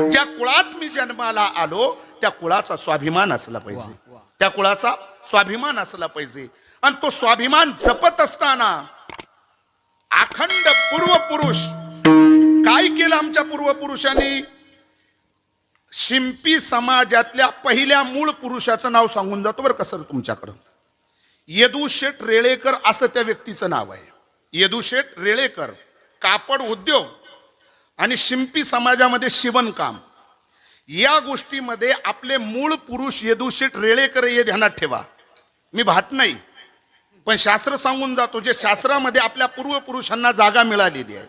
ज्या कुळात मी जन्माला आलो त्या कुळाचा स्वाभिमान असला पाहिजे. त्या कुळाचा स्वाभिमान असला पाहिजे. आणि तो स्वाभिमान जपत असताना अखंड पूर्वपुरुष काय केलं आमच्या पूर्वपुरुषांनी? शिंपी समाजातल्या पहिल्या मूळ पुरुषाचं नाव सांगून जातो बरं कसं तुमच्याकडं. यदुशेठ रेळेकर असं त्या व्यक्तीचं नाव आहे. यदुशेठ रेळेकर कापड उद्योग. आणि शिंपी समाजामध्ये शिवणकाम. या गोष्टीमध्ये आपले मूळ पुरुष यदुशेठ रेळेकर हे ध्यानात ठेवा. मी भाट नाही पण शास्त्र सांगून जातो जे शास्त्रामध्ये आपल्या पूर्वपुरुषांना जागा मिळालेली आहे.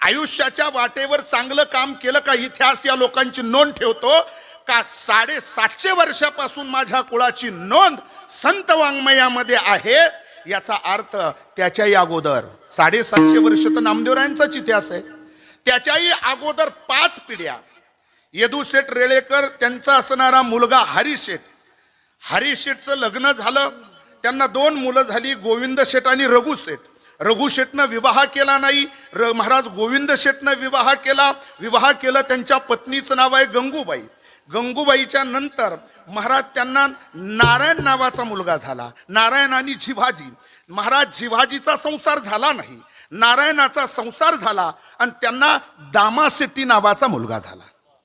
आयुष्याच्या वाटेवर चांगलं काम केलं का इतिहास या लोकांची नोंद ठेवतो का साडेसातशे वर्षापासून माझ्या कुळाची नोंद संत वाङ्मयामध्ये आहे? याचा अर्थ त्याच्याही अगोदर. साडेसातशे वर्ष तर नामदेवरायांचाच इतिहास आहे. त्याच्याही अगोदर पाच पिढ्या. यदुशेठ रेळेकर त्यांचा असणारा मुलगा हरिशेठ. हरिशेठचं लग्न झालं. त्यांना दोन मुलं झाली गोविंद शेठ आणि रघु शेठ रघु शेठनं विवाह केला नाही. र महाराज गोविंद शेठनं विवाह केला. विवाह केला त्यांच्या पत्नीचं नाव आहे गंगूबाई. गंगूबाईच्या नंतर महाराज त्यांना नारायण नावाचा मुलगा झाला. नारायण आणि जिभाजी महाराज जिभाजीचा संसार झाला नाही. नारायणाचा संसार झाला आणि त्यांना दामाशेट्टी नावाचा मुलगा झाला.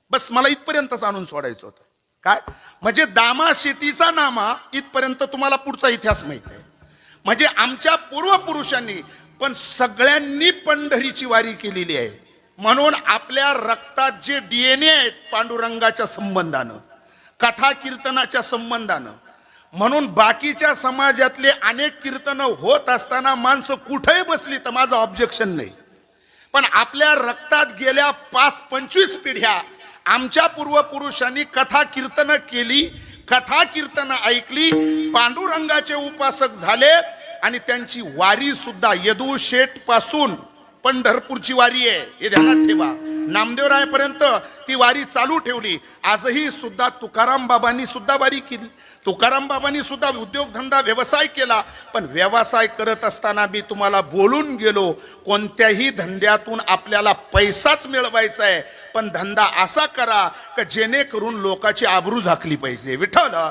बस मला इथपर्यंतच आणून सोडायचं होतं. काय? म्हणजे दामा शेतीचा नामा इथपर्यंत तुम्हाला पुढचा इतिहास माहीत आहे. म्हणजे आमच्या पूर्वपुरुषांनी पण सगळ्यांनी पंढरीची वारी केलेली आहे. म्हणून आपल्या रक्तात जे डीएनए आहेत पांडुरंगाच्या संबंधानं कथा कीर्तनाच्या संबंधानं म्हणून बाकीच्या समाजातले अनेक कीर्तनं होत असताना माणसं कुठेही बसली तर माझं ऑब्जेक्शन नाही. पण आपल्या रक्तात गेल्या पाच पंचवीस पिढ्या आमच्या पूर्वपुरुषांनी कथा कीर्तन केली कथा कीर्तनं ऐकली पांडुरंगाचे उपासक झाले आणि त्यांची वारी सुद्धा यदू शेठपासून पंढरपूरची वारी आहे. हे ध्यानात ठेवा. नामदेवरायपर्यंत ती वारी चालू ठेवली. आजही सुद्धा तुकाराम बाबांनी सुद्धा वारी केली. तुकाराम बाबांनी सुद्धा उद्योगधंदा व्यवसाय केला. पण व्यवसाय करत असताना मी तुम्हाला बोलून गेलो कोणत्याही धंद्यातून आपल्याला पैसाच मिळवायचा आहे. पण धंदा असा करा का जेणेकरून लोकांची आबरू झाकली पाहिजे. विठ्ठल.